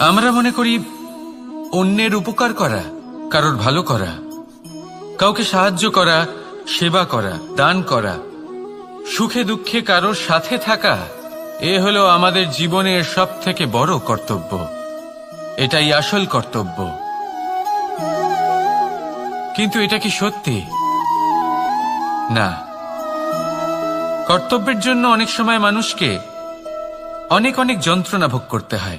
আমরা মনে করি অন্যের উপকার করা, কারোর ভালো করা, কাউকে সাহায্য করা, সেবা করা, দান করা, সুখে দুঃখে কারোর সাথে থাকা, এ হলো আমাদের জীবনের সব থেকে বড় কর্তব্য। এটাই আসল কর্তব্য। কিন্তু এটা কি সত্যি? না। কর্তব্যের জন্য অনেক সময় মানুষকে অনেক অনেক যন্ত্রণা ভোগ করতে হয়।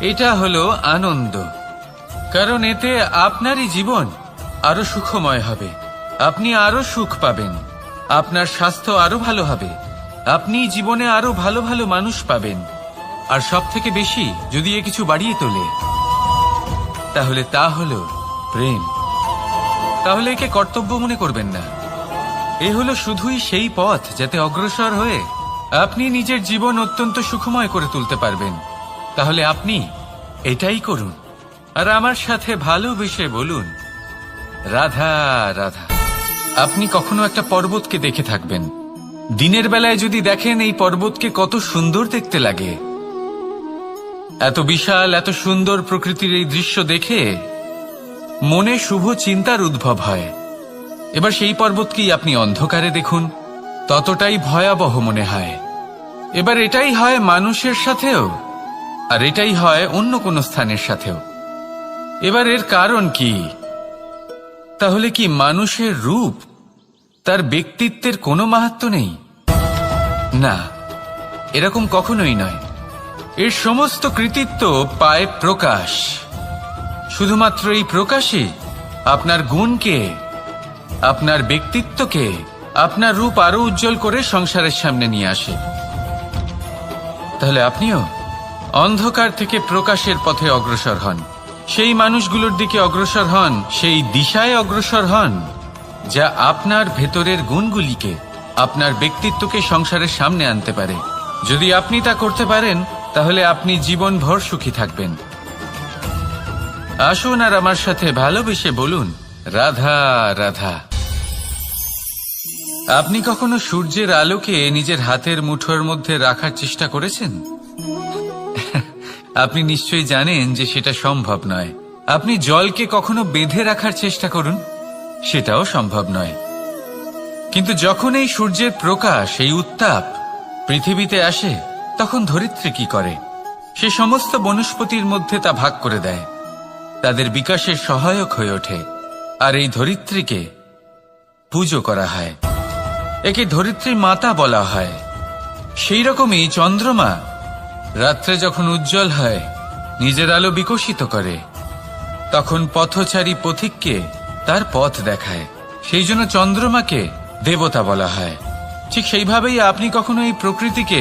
এটা হলো আনন্দ। কারণ এতে আপনারই জীবন আরও সুখময় হবে। আপনি আরও সুখ পাবেন। আপনার স্বাস্থ্য আরও ভালো হবে। আপনি জীবনে আরও ভালো ভালো মানুষ পাবেন। আর সব থেকে বেশি যদি এ কিছু বাড়িয়ে তোলে, তাহলে তা হলো প্রেম। তাহলে একে কর্তব্য মনে করবেন না। এ হলো শুধুই সেই পথ যাতে অগ্রসর হয়ে আপনি নিজের জীবন অত্যন্ত সুখময় করে তুলতে পারবেন। তাহলে আপনি এটাই করুন। আর আমার সাথে ভালোবেসে বলুন। রাধা রাধা, আপনি কখনো একটা পর্বতকে দেখে থাকবেন। দিনের বেলায় যদি দেখেন এই পর্বতকে কত সুন্দর দেখতে লাগে। এত বিশাল, এত সুন্দর প্রকৃতির এই দৃশ্য দেখে মনে শুভ চিন্তার উদ্ভব হয়। এবার সেই পর্বতকেই আপনি অন্ধকারে দেখুন, ততটাই ভয়াবহ মনে হয়। এবার এটাই হয় মানুষের সাথেও। আর এটাই হয় অন্য কোনো স্থানের সাথেও। এবার এর কারণ কি? তাহলে কি মানুষের রূপ তার ব্যক্তিত্বের কোনো মাহাত্ম নেই? না, এরকম কখনোই নয়। এর সমস্ত কৃতিত্ব পায় প্রকাশ। শুধুমাত্র এই প্রকাশে আপনার গুণকে, আপনার ব্যক্তিত্বকে, আপনার রূপ আরও উজ্জ্বল করে সংসারের সামনে নিয়ে আসে। তাহলে আপনিও অন্ধকার থেকে প্রকাশের পথে অগ্রসর হন। সেই মানুষগুলোর দিকে অগ্রসর হন, সেই দিশায় অগ্রসর হন, যা আপনার ভেতরের গুণগুলিকে, আপনার ব্যক্তিত্বকে সংসারের সামনে আনতে পারে। যদি আপনি তা করতে পারেন, তাহলে আপনি জীবনভর সুখী থাকবেন। আসুন আর আমার সাথে ভালোবেসে বলুন, রাধা রাধা। আপনি কখনো সূর্যের আলোকে নিজের হাতের মুঠোর মধ্যে রাখার চেষ্টা করেছেন? আপনি নিশ্চয়ই জানেন যে সেটা সম্ভব নয়। আপনি জলকে কখনো বেঁধে রাখার চেষ্টা করুন, সেটাও সম্ভব নয়। কিন্তু যখন এই সূর্যের প্রকাশ, এই উত্তাপ পৃথিবীতে আসে, তখন ধরিত্রী কি করে? সে সমস্ত বনস্পতির মধ্যে তা ভাগ করে দেয়। তাদের বিকাশের সহায়ক হয়ে ওঠে, আর এই ধরিত্রীকে পুজো করা হয়। একে ধরিত্রী মাতা বলা হয়। সেই রকমই চন্দ্রমা রাত্রে যখন উজ্জ্বল হয়, নিজের আলো বিকশিত করে, তখন পথচারী পথিককে তার পথ দেখায়। সেই জন্য চন্দ্রমাকে দেবতা বলা হয়। ঠিক সেইভাবেই আপনি কখনো এই প্রকৃতিকে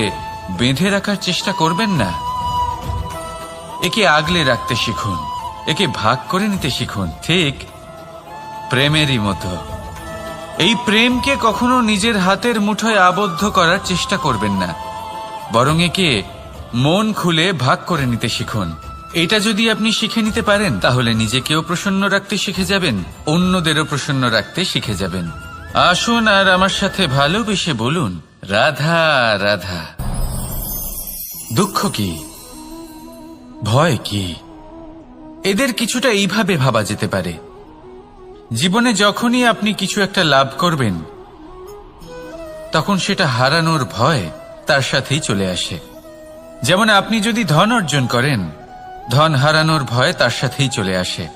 বেঁধে রাখার চেষ্টা করবেন না? একে আগলে রাখতে শিখুন, একে ভাগ করে নিতে শিখুন, ঠিক প্রেমেরই মতো। এই প্রেমকে কখনো নিজের হাতের মুঠোয় আবদ্ধ করার চেষ্টা করবেন না, বরং একে মন খুলে ভাগ করে নিতে শিখুন। এটা যদি আপনি শিখে নিতে পারেন, তাহলে নিজেকেও প্রসন্ন রাখতে শিখে যাবেন, অন্যদেরও প্রসন্ন রাখতে শিখে যাবেন। আসুন আর আমার সাথে ভালোবেসে বলুন, রাধা রাধা। দুঃখ কি? ভয় কি? এদের কিছুটা এইভাবে ভাবা যেতে পারে। জীবনে যখনই আপনি কিছু একটা লাভ করবেন, তখন সেটা হারানোর ভয় তার সাথেই চলে আসে। যেমন আপনি যদি ধন অর্জন করেন, ধন হারানোর ভয় তার সাথেই চলে আসে।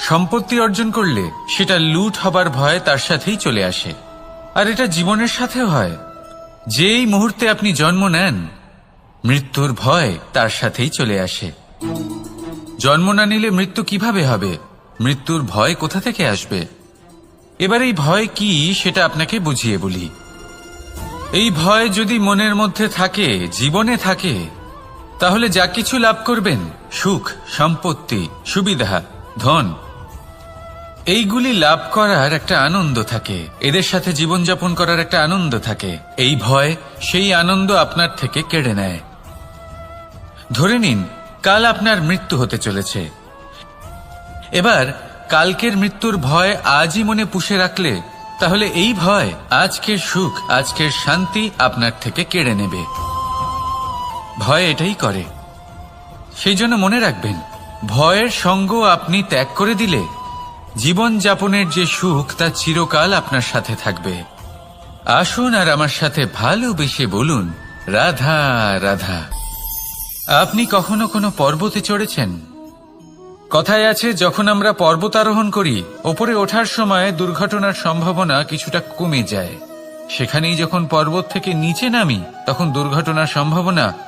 সম্পত্তি অর্জন করলে সেটা লুট হবার ভয় তার সাথেই চলে আসে। আর এটা জীবনের সাথেও হয়। যেই মুহূর্তে আপনি জন্ম নেন, মৃত্যুর ভয় তার সাথেই চলে আসে। জন্ম না নিলে মৃত্যু কীভাবে হবে? মৃত্যুর ভয় কোথা থেকে আসবে? এবার এই ভয় কি সেটা আপনাকে বুঝিয়ে বলি। এই ভয় যদি মনের মধ্যে থাকে, জীবনে থাকে তাহলে যা কিছু লাভ করবেন, সুখ, সম্পত্তি, সুবিধা, ধন, এইগুলি লাভ করার একটা আনন্দ থাকে। এদের সাথে জীবনযাপন করার একটা আনন্দ থাকে। এই ভয়, সেই আনন্দ আপনার থেকে কেড়ে নেয়। ধরে নিন, কাল আপনার মৃত্যু হতে চলেছে। এবার, কালকের মৃত্যুর ভয় আজই মনে পুষে রাখলে, তাহলে এই ভয় আজকের সুখ, আজকের শান্তি আপনার থেকে কেড়ে নেবে। ভয় এটাই করে। সেই জন্য মনে রাখবেন, ভয়ের সঙ্গ আপনি ত্যাগ করে দিলে জীবন যাপনের যে সুখ, তা চিরকাল আপনার সাথে থাকবে। আসুন আর আমার সাথে ভালোবেসে বলুন, রাধা রাধা। আপনি কখনো কোনো পর্বতে চড়েছেন? কথায় আছে, যখন আমরা পর্বত আরোহণ করি, ওপরে ওঠার সময় দুর্ঘটনার সম্ভাবনা কিছুটা কমে যায়। সেখানেই যখন পর্বত থেকে নিচে নামি, তখন দুর্ঘটনার সম্ভাবনা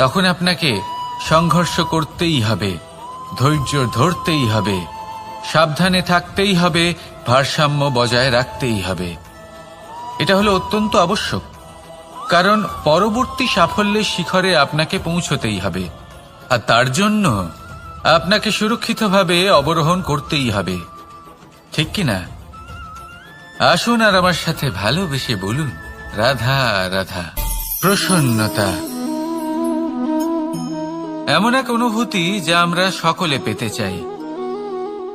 তখন আপনাকে সংঘর্ষ করতেই হবে, ধৈর্য ধরতেই হবে, সাবধানে থাকতেই হবে, ভারসাম্য বজায় রাখতেই হবে। এটা হলো অত্যন্ত আবশ্যক, কারণ পরবর্তী সাফল্যের শিখরে আপনাকে পৌঁছতেই হবে, আর তার জন্য আপনাকে সুরক্ষিতভাবে অবরোহণ করতেই হবে। ঠিক কি না আসুন আর আমার সাথে ভালোবেসে বলুন, রাধা রাধা, প্রসন্নতা। এমন এক অনুভূতি যা আমরা সকলে পেতে চাই।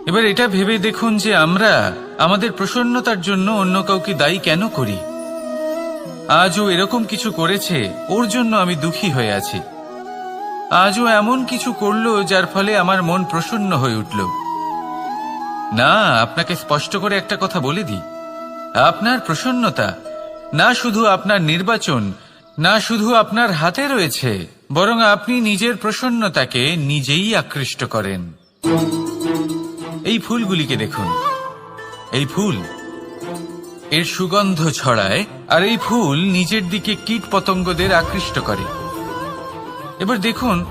এবার এটা ভেবে দেখুন যে আমরা আমাদের প্রসন্নতার জন্য অন্য কাউকে দায়ী কেন করি। আজও এরকম কিছু করেছে, ওর জন্য আমি দুঃখী হয়ে আছি। আজও এমন কিছু করল যার ফলে আমার মন প্রসন্ন হয়ে উঠল। না, আপনাকে স্পষ্ট করে একটা কথা বলে দিই। আপনার প্রসন্নতা, না শুধু আপনার নির্বাচন, না শুধু আপনার হাতে রয়েছে বরং আপনি নিজের প্রসন্নতাকে নিজেই আকৃষ্ট করেন। এই ফুলগুলিকে দেখুন। এই ফুল, এর সুগন্ধ ছড়ায়, আর এই ফুল নিজের দিকে কীট পতঙ্গদের আকৃষ্ট করে। এবার দেখুন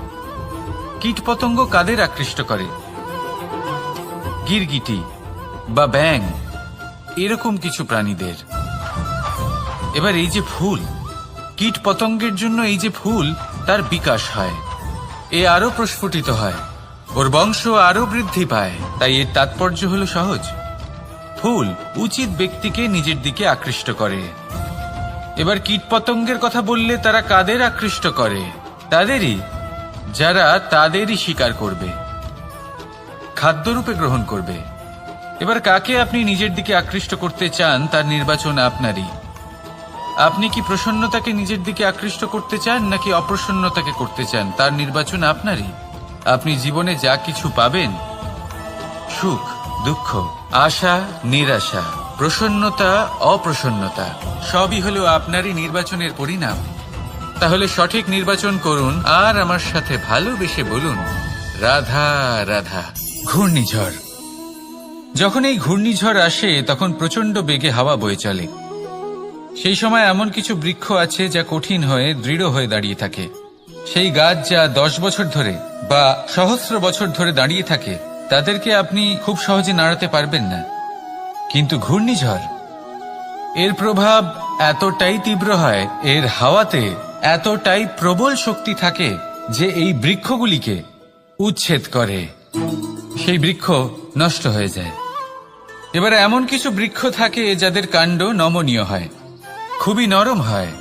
কীট পতঙ্গ কাদের আকৃষ্ট করে? গিরগিটি বা ব্যাং এরকম কিছু প্রাণীদের। এবার এই যে ফুল কীট পতঙ্গের জন্য এই যে ফুল তার বিকাশ হয়। এ আরও প্রস্ফুটিত হয়। ওর বংশ আরও বৃদ্ধি পায়। তাই এর তাৎপর্য হলো সহজ। ফুল উচিত ব্যক্তিকে নিজের দিকে আকৃষ্ট করে। এবার কীটপতঙ্গের কথা বললে তারা কাদের আকৃষ্ট করে? তাদেরই, যারা তাদেরই শিকার করবে। খাদ্যরূপে গ্রহণ করবে। এবার কাকে আপনি নিজের দিকে আকৃষ্ট করতে চান তার নির্বাচন আপনারই। আপনি কি প্রসন্নতাকে নিজের দিকে আকৃষ্ট করতে চান, নাকি অপ্রসন্নতাকে করতে চান? তার নির্বাচন আপনারই। আপনি জীবনে যা কিছু পাবেন, সুখ, দুঃখ, আশা, নিরাশা, প্রসন্নতা, অপ্রসন্নতা, সবই হলো আপনারই নির্বাচনের পরিণাম। তাহলে সঠিক নির্বাচন করুন, আর আমার সাথে ভালোবেসে বলুন, রাধা রাধা, ঘূর্ণিঝড়। যখন এই ঘূর্ণিঝড় আসে, তখন প্রচণ্ড বেগে হাওয়া বয়ে চলে। সেই সময় এমন কিছু বৃক্ষ আছে যা কঠিন হয়ে, দৃঢ় হয়ে দাঁড়িয়ে থাকে। সেই গাছ যা দশ বছর ধরে বা সহস্র বছর ধরে দাঁড়িয়ে থাকে, তাদেরকে আপনি খুব সহজে নাড়াতে পারবেন না। কিন্তু ঘূর্ণিঝড়, এর প্রভাব এতটাই তীব্র হয়, এর হাওয়াতে এতটাই প্রবল শক্তি থাকে যে এই বৃক্ষগুলিকে উচ্ছেদ করে। সেই বৃক্ষ নষ্ট হয়ে যায়। এবার এমন কিছু বৃক্ষ থাকে যাদের কাণ্ড নমনীয় হয়। খুবই নরম হয়।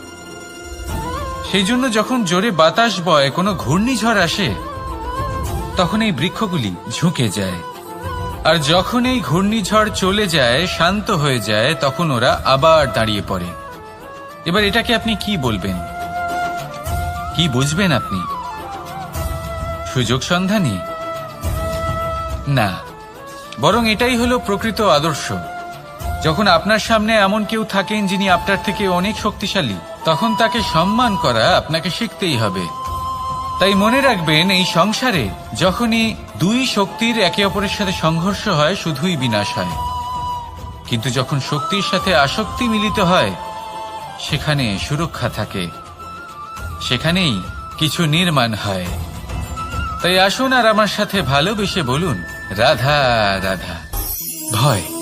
সেই জন্য যখন জোরে বাতাস বয়, কোনো ঘূর্ণিঝড় আসে, তখন এই বৃক্ষগুলি ঝুঁকে যায়। আর যখন এই ঘূর্ণিঝড় চলে যায়, শান্ত হয়ে যায়, তখন ওরা আবার দাঁড়িয়ে পড়ে। এবার এটাকে আপনি কি বলবেন? কি বুঝবেন আপনি? সুযোগ সন্ধানী? না। বরং এটাই হলো প্রকৃত আদর্শ। যখন আপনার সামনে এমন কেউ থাকেন যিনি আপনার থেকে অনেক শক্তিশালী, তখন তাকে সম্মান করা আপনাকে শিখতেই হবে। তাই মনে রাখবেন, এই সংসারে যখনই দুই শক্তির একে অপরের সাথে সংঘর্ষ হয়, শুধুই বিনাশ হয়। কিন্তু যখন শক্তির সাথে আসক্তি মিলিত হয়, সেখানে সুরক্ষা থাকে। সেখানেই কিছু নির্মাণ হয়। তাই আসুন আর আমার সাথে ভালোবেসে বলুন, রাধা রাধা। ভয়।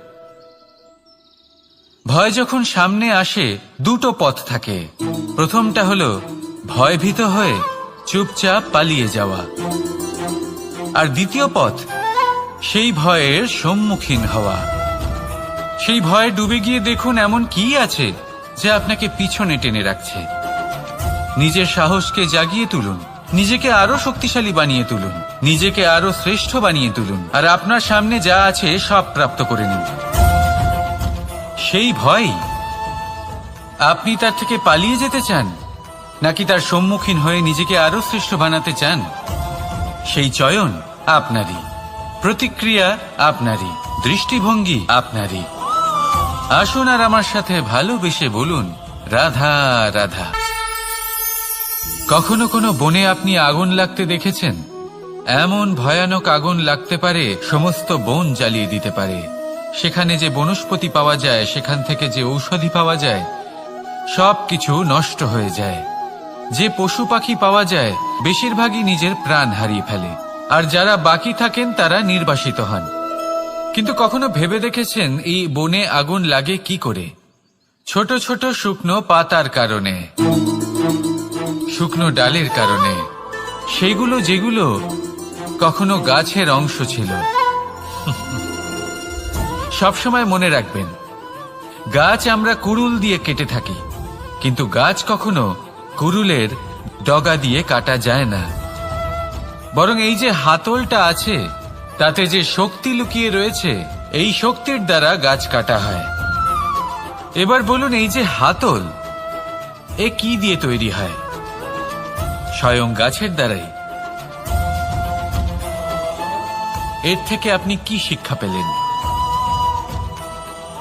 ভয় যখন সামনে আসে, দুটো পথ থাকে। প্রথমটা হলো ভয়ভীত হয়ে চুপচাপ পালিয়ে যাওয়া। আর দ্বিতীয় পথ, সেই ভয়ের সম্মুখীন হওয়া। সেই ভয়ে ডুবে গিয়ে দেখুন এমন কি আছে যা আপনাকে পিছনে টেনে রাখছে। নিজের সাহসকে জাগিয়ে তুলুন, নিজেকে আরও শক্তিশালী বানিয়ে তুলুন, নিজেকে আরও শ্রেষ্ঠ বানিয়ে তুলুন, আর আপনার সামনে যা আছে সব প্রাপ্ত করে নিন। সেই ভয়? আপনি তার থেকে পালিয়ে যেতে চান? নাকি তার সম্মুখীন হয়ে নিজেকে আরও শ্রেষ্ঠ বানাতে চান? সেই চয়ন আপনারই। প্রতিক্রিয়া আপনারই। দৃষ্টিভঙ্গি আপনারই। আসুন আর আমার সাথে ভালোবেসে বলুন, রাধা রাধা। কখনো কোনো বনে আপনি আগুন লাগতে দেখেছেন? এমন ভয়ানক আগুন লাগতে পারে, সমস্ত বন জ্বালিয়ে দিতে পারে। সেখানে যে বনস্পতি পাওয়া যায়, সেখান থেকে যে ঔষধি পাওয়া যায় সব কিছু নষ্ট হয়ে যায়। যে পশু পাখি পাওয়া যায়, বেশিরভাগই নিজের প্রাণ হারিয়ে ফেলে। আর যারা বাকি থাকেন, তারা নির্বাসিত হন। কিন্তু কখনো ভেবে দেখেছেন, এই বনে আগুন লাগে কি করে? ছোট ছোট শুকনো পাতার কারণে, শুকনো ডালের কারণে। সেগুলো যেগুলো কখনো গাছের অংশ ছিল। সবসময় মনে রাখবেন, গাছ আমরা কুড়ুল দিয়ে কেটে থাকি, কিন্তু গাছ কখনো কুড়ুলের ডগা দিয়ে কাটা যায় না। বরং এই যে হাতলটা আছে, তাতে যে শক্তি লুকিয়ে রয়েছে, এই শক্তির দ্বারা গাছ কাটা হয়। এবার বলুন, এই যে হাতল, এ কি দিয়ে তৈরি হয়? স্বয়ং গাছের দ্বারাই। এর থেকে আপনি কি শিক্ষা পেলেন?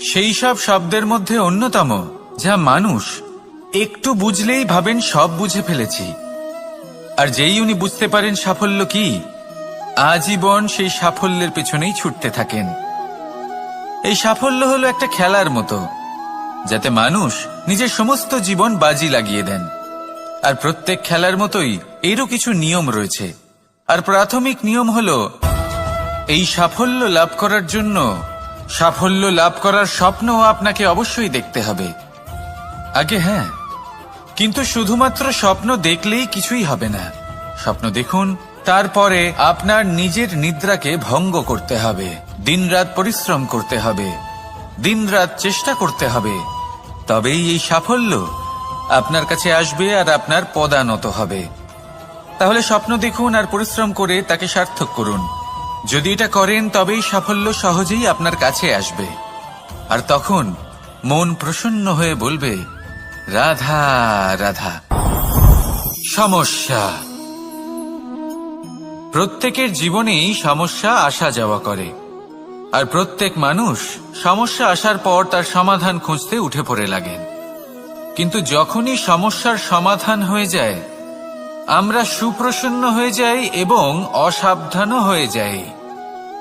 সেই সব শব্দের মধ্যে অন্যতম, যা মানুষ একটু বুঝলেই ভাবেন সব বুঝে ফেলেছি। আর যেই উনি বুঝতে পারেন সাফল্য কি, আজীবন সেই সাফল্যের পেছনেই ছুটতে থাকেন। এই সাফল্য হলো একটা খেলার মতো, যাতে মানুষ নিজের সমস্ত জীবন বাজি লাগিয়ে দেন। আর প্রত্যেক খেলার মতোই এরও কিছু নিয়ম রয়েছে। আর প্রাথমিক নিয়ম হলো, এই সাফল্য লাভ করার জন্য সাফল্য লাভ করার স্বপ্ন আপনাকে অবশ্যই দেখতে হবে। আগে হ্যাঁ কিন্তু শুধুমাত্র স্বপ্ন দেখলেই কিছুই হবে না। স্বপ্ন দেখুন, তারপরে আপনার নিজের নিদ্রাকে ভঙ্গ করতে হবে। দিনরাত পরিশ্রম করতে হবে। দিনরাত চেষ্টা করতে হবে। তবেই এই সাফল্য আপনার কাছে আসবে আর আপনার পদানত হবে। তাহলে স্বপ্ন দেখুন আর পরিশ্রম করে তাকে সার্থক করুন। যদি এটা করেন, তবেই সাফল্য সহজেই আপনার কাছে আসবে। আর তখন মন প্রসন্ন হয়ে বলবে, রাধা রাধা। সমস্যা। প্রত্যেকের জীবনেই সমস্যা আসা যাওয়া করে। আর প্রত্যেক মানুষ সমস্যা আসার পর তার সমাধান খুঁজতে উঠে পড়ে লাগেন। কিন্তু যখনই সমস্যার সমাধান হয়ে যায়, আমরা সুপ্রসন্ন হয়ে যাই এবং অসাবধানও হয়ে যাই।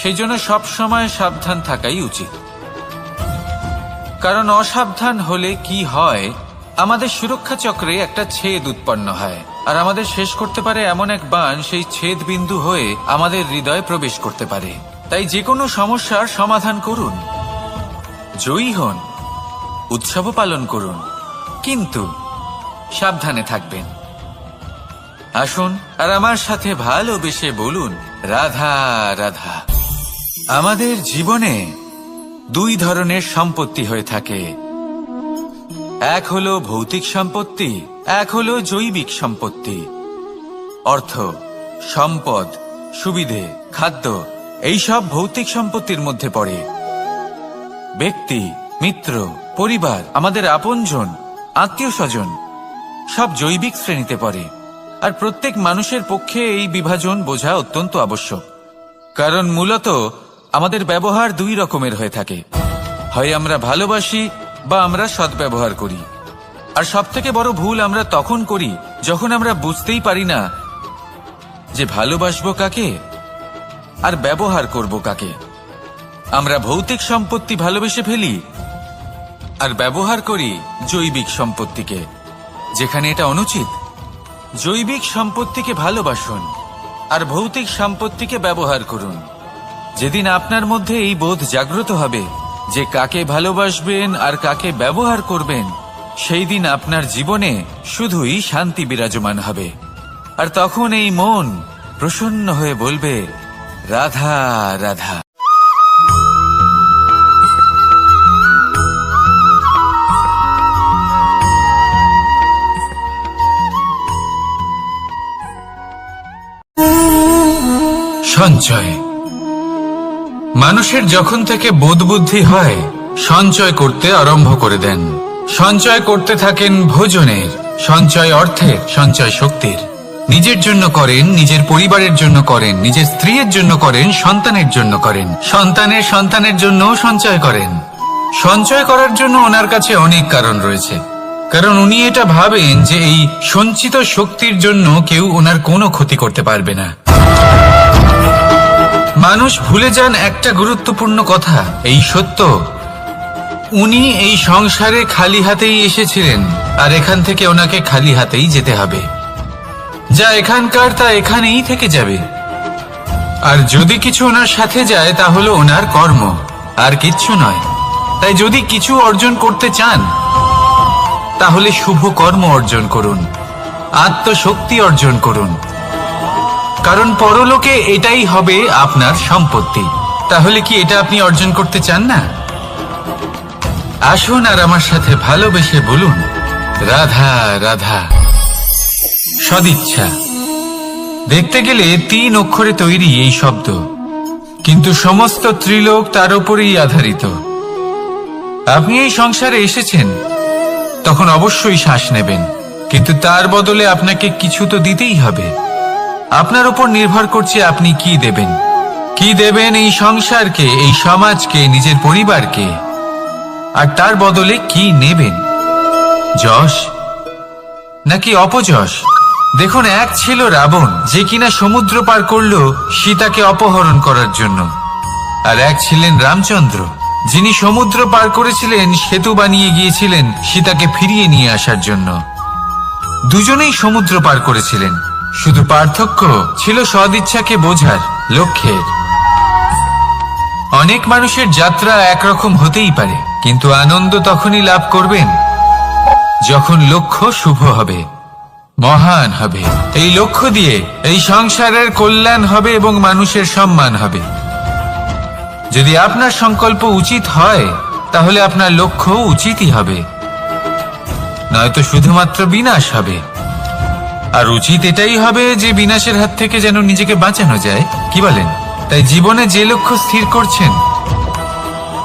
সেই জন্য সবসময় সাবধান থাকাই উচিত। কারণ অসাবধান হলে কি হয়, আমাদের সুরক্ষা চক্রে একটা ছেদ উৎপন্ন হয়, আর আমাদের শেষ করতে পারে এমন এক বান সেই ছেদ বিন্দু হয়ে আমাদের হৃদয়ে প্রবেশ করতে পারে। তাই যে কোনো সমস্যার সমাধান করুন। জয়ী হন, উৎসব পালন করুন, কিন্তু সাবধানে থাকবেন। আসুন আর আমার সাথে ভালোবেসে বলুন, রাধা রাধা। আমাদের জীবনে দুই ধরনের সম্পত্তি হয়ে থাকে। এক হলো ভৌতিক সম্পত্তি, এক হলো জৈবিক সম্পত্তি। অর্থ, সম্পদ, সুবিধে, খাদ্য, এইসব ভৌতিক সম্পত্তির মধ্যে পড়ে। ব্যক্তি, মিত্র, পরিবার, আমাদের আপনজন আত্মীয় স্বজন সব জৈবিক শ্রেণীতে পড়ে। আর প্রত্যেক মানুষের পক্ষে এই বিভাজন বোঝা অত্যন্ত আবশ্যক। কারণ মূলত আমাদের ব্যবহার দুই রকমের হয়ে থাকে। হয় আমরা ভালোবাসি বা আমরা সদ্ব্যবহার করি। আর সব থেকে বড় ভুল আমরা তখন করি যখন আমরা বুঝতেই পারি না যে ভালোবাসবো কাকে আর ব্যবহার করব কাকে। আমরা ভৌতিক সম্পত্তি ভালোবেসে ফেলি আর ব্যবহার করি জৈবিক সম্পত্তিকে। যেখানে এটা অনুচিত। জৈবিক সম্পত্তিকে ভালোবাসুন আর ভৌতিক সম্পত্তিকে ব্যবহার করুন। যেদিন আপনার মধ্যে এই বোধ জাগ্রত হবে যে কাকে ভালোবাসবেন আর কাকে ব্যবহার করবেন, সেই দিন আপনার জীবনে শুধুই শান্তি বিরাজমান হবে। আর তখন এই মন প্রসন্ন হয়ে বলবে, রাধা রাধা। সঞ্চয় মানুষের যখন থেকে বোধ বুদ্ধি হয়, সঞ্চয় করতে আরম্ভ করে দেন। সঞ্চয় করতে থাকেন ভোজনের, সঞ্চয় অর্থের, সঞ্চয় শক্তির। নিজের জন্য করেন, নিজের পরিবারের জন্য করেন, নিজের স্ত্রীর জন্য করেন, সন্তানের জন্য করেন। সন্তানের সন্তানের জন্য সঞ্চয় করেন। সঞ্চয় করার জন্য ওনার কাছে অনেক কারণ রয়েছে। কারণ উনি এটা ভাবেন যে এই সঞ্চিত শক্তির জন্য কেউ ওনার কোনো ক্ষতি করতে পারবে না। মানুষ ভুলে যান একটা গুরুত্বপূর্ণ কথা, এই সত্য। উনি এই সংসারে খালি হাতেই এসেছিলেন, আর এখান থেকে ওনাকে খালি হাতেই যেতে হবে। যা এখানকার, তা এখানেই থেকে যাবে। আর যদি কিছু ওনার সাথে যায় তা হলো ওনার কর্ম, আর কিচ্ছু নয়। তাই যদি কিছু অর্জন করতে চান, তাহলে শুভ কর্ম অর্জন করুন, আত্মশক্তি অর্জন করুন। কারণ পরলোকে এটাই হবে আপনার সম্পত্তি। তাহলে কি এটা আপনি অর্জন করতে চান না? আসুন আর আমার সাথে ভালোবেসে বলুন, রাধা রাধা। সদিচ্ছা। দেখতে গেলে তিন অক্ষরে তৈরি এই শব্দ, কিন্তু সমস্ত ত্রিলোক তার উপরেই আধারিত। আপনি এই সংসারে এসেছেন, তখন অবশ্যই শ্বাস নেবেন, কিন্তু তার বদলে আপনাকে কিছু তো দিতেই হবে। আপনার উপর নির্ভর করছে আপনি কি দেবেন। কি দেবেন এই সংসারকে, এই সমাজকে, নিজের পরিবারকে? আর তার বদলে কি নেবেন? যশ? নাকি অপযশ? দেখুন, এক ছিল রাবণ, যে কিনা সমুদ্র পার করল সীতাকে অপহরণ করার জন্য। আর এক ছিলেন রামচন্দ্র, যিনি সমুদ্র পার করেছিলেন, সেতু বানিয়ে গিয়েছিলেন সীতাকে ফিরিয়ে নিয়ে আসার জন্য। দুজনেই সমুদ্র পার করেছিলেন। শুধু পার্থক্য ছিল সদিচ্ছাকে বোঝার, লক্ষ্যের। অনেক মানুষের যাত্রা একরকম হতেই পারে, কিন্তু আনন্দ তখনই লাভ করবেন যখন লক্ষ্য শুভ হবে, মহান হবে। এই লক্ষ্য দিয়ে এই সংসারের কল্যাণ হবে এবং মানুষের সম্মান হবে। যদি আপনার সংকল্প উচিত হয়, তাহলে আপনার লক্ষ্য উচিতই হবে। নয়তো শুধুমাত্র বিনাশ হবে। আর উচিত এটাই হবে যে বিনাশের হাত থেকে যেন নিজেকে বাঁচানো যায়। কি বলেন? তাই জীবনে যে লক্ষ্য স্থির করছেন,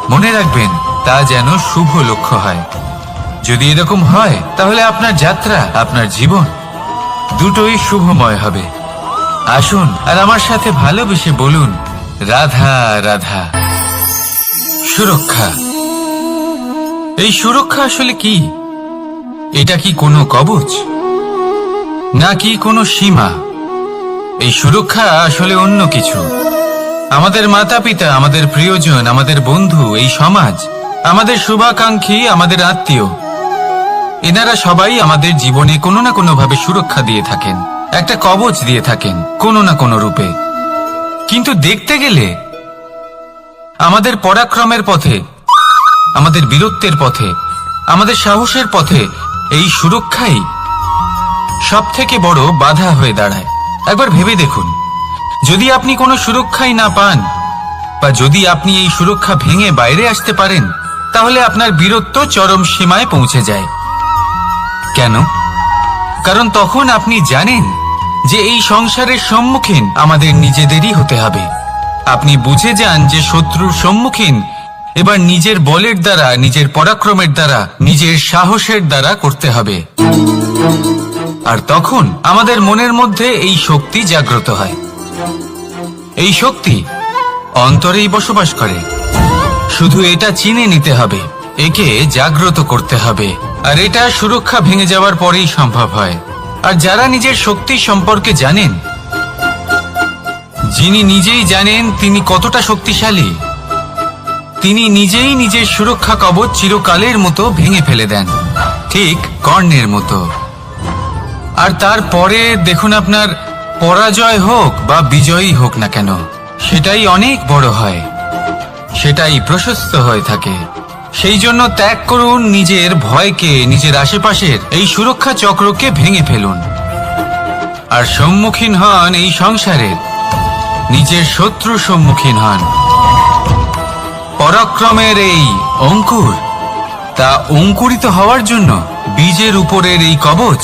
মনে রাখবেন, তা যেন শুভ লক্ষ্য হয়। যদি এরকম হয়, তাহলে আপনার যাত্রা, আপনার জীবন দুটোই শুভময় হবে। আসুন আর আমার সাথে ভালোবেসে বলুন, রাধা রাধা। সুরক্ষা। এই সুরক্ষা আসলে কি? এটা কি কোনো কবচ? নাকি কোনো সীমা? এই সুরক্ষা আসলে অন্য কিছু। আমাদের মাতা পিতা আমাদের প্রিয়জন, আমাদের বন্ধু, এই সমাজ, আমাদের শুভাকাঙ্ক্ষী, আমাদের আত্মীয়, এনারা সবাই আমাদের জীবনে কোনো না কোনো ভাবে সুরক্ষা দিয়ে থাকেন, একটা কবচ দিয়ে থাকেন, কোনো না কোনো রূপে। কিন্তু দেখতে গেলে আমাদের পরাক্রমের পথে, আমাদের বীরত্বের পথে, আমাদের সাহসের পথে এই সুরক্ষাই সব থেকে বড় বাধা হয়ে দাঁড়ায়। একবার ভেবে দেখুন। যদি আপনি কোনো সুরক্ষাই না পান, বা যদি আপনি এই সুরক্ষা ভেঙে বাইরে আসতে পারেন, তাহলে আপনার বীরত্ব চরম সীমায় পৌঁছে যায়। কেন? কারণ তখন আপনি জানেন যে এই সংসারের সম্মুখীন আমাদের নিজেদেরই হতে হবে। আপনি বুঝে যান যে শত্রুর সম্মুখীন এবার নিজের বলের দ্বারা, নিজের পরাক্রমের দ্বারা, নিজের সাহসের দ্বারা করতে হবে। আর তখন আমাদের মনের মধ্যে এই শক্তি জাগ্রত হয়। এই শক্তি অন্তরেই বসবাস করে। শুধু এটা চিনে নিতে হবে, একে জাগ্রত করতে হবে। আর এটা সুরক্ষা ভেঙে যাওয়ার পরেই সম্ভব হয়। আর যারা নিজের শক্তি সম্পর্কে জানেন, যিনি নিজেই জানেন তিনি কতটা শক্তিশালী, তিনি নিজেই নিজের সুরক্ষা কবচ চিরকালের মতো ভেঙে ফেলে দেন, ঠিক কর্ণের মতো। আর তারপরে দেখুন আপনার পরাজয় হোক বা বিজয়ী হোক না কেন, সেটাই অনেক বড় হয়, সেটাই প্রশস্ত হয়ে থাকে। সেই জন্য ত্যাগ করুন নিজের ভয়কে, নিজের আশেপাশের এই সুরক্ষা চক্রকে ভেঙে ফেলুন। আর সম্মুখীন হন এই সংসারের নিজের শত্রু সম্মুখীন হন। পরাক্রমের এই অঙ্কুর, তা অঙ্কুরিত হওয়ার জন্য বীজের উপরের এই কবচ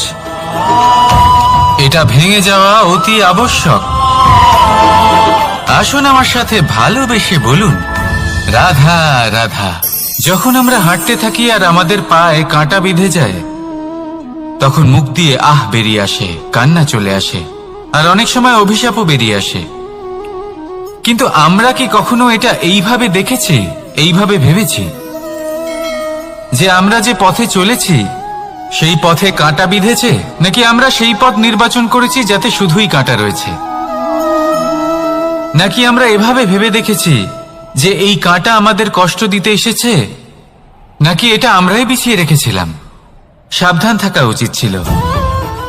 এটা ভেঙে যাওয়া অতি আবশ্যক। আসুন আমার সাথে ভালোবেসে বলুন, রাধা রাধা, যখন আমরা হাঁটতে থাকি আর আমাদের পায়ে কাঁটা বিঁধে যায়, তখন মুখ দিয়ে আহ বেরিয়ে আসে, কান্না চলে আসে, আর অনেক সময় অভিশাপও বেরিয়ে আসে। কিন্তু আমরা কি কখনো এটা এইভাবে দেখেছি, এইভাবে ভেবেছি? যে আমরা যে পথে চলেছি সেই পথে কাঁটা বিঁধেছে? নাকি আমরা সেই পথ নির্বাচন করেছি যাতে শুধুই কাঁটা রয়েছে? নাকি আমরা এভাবে ভেবে দেখেছি যে এই কাঁটা আমাদের কষ্ট দিতে এসেছে? নাকি এটা আমরাই বিছিয়ে রেখেছিলাম? সাবধান থাকা উচিত ছিল।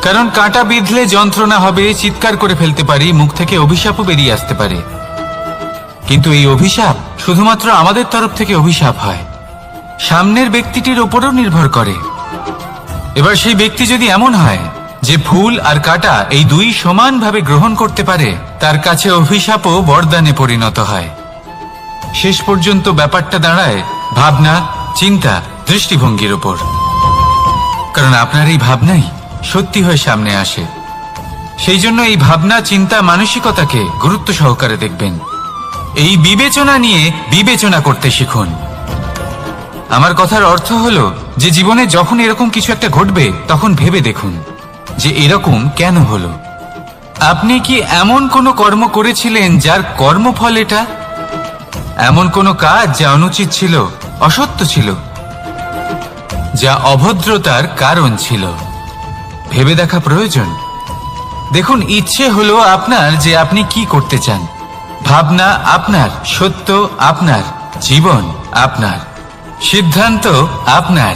কারণ কাঁটা বিঁধলে যন্ত্রণা হবে, চিৎকার করে ফেলতে পারি, মুখ থেকে অভিশাপও বেরিয়ে আসতে পারে। কিন্তু এই অভিশাপ শুধুমাত্র আমাদের তরফ থেকে অভিশাপ হয়। সামনের ব্যক্তিটির ওপরও নির্ভর করে। এবার সেই ব্যক্তি যদি এমন হয় যে ফুল আর কাটা এই দুই সমানভাবে গ্রহণ করতে পারে, তার কাছে অভিশাপও বরদানে পরিণত হয়। শেষ পর্যন্ত ব্যাপারটা দাঁড়ায় ভাবনা, চিন্তা, দৃষ্টিভঙ্গির ওপর কারণ আপনার এই ভাবনাই সত্যি হয়ে সামনে আসে। সেই জন্য এই ভাবনা, চিন্তা, মানসিকতাকে গুরুত্ব সহকারে দেখবেন। এই বিবেচনা নিয়ে বিবেচনা করতে শিখুন। আমার কথার অর্থ হলো যে জীবনে যখন এরকম কিছু একটা ঘটবে, তখন ভেবে দেখুন যে এরকম কেন হলো। আপনি কি এমন কোনো কর্ম করেছিলেন যার কর্মফল এটা? এমন কোনো কাজ যা অনুচিত ছিল, অসত্য ছিল, যা অভদ্রতার কারণ ছিল? ভেবে দেখা প্রয়োজন। দেখুন, ইচ্ছে হলো আপনার যে আপনি কি করতে চান। ভাবনা আপনার, সত্য আপনার, জীবন আপনার, সিদ্ধান্ত আপনার।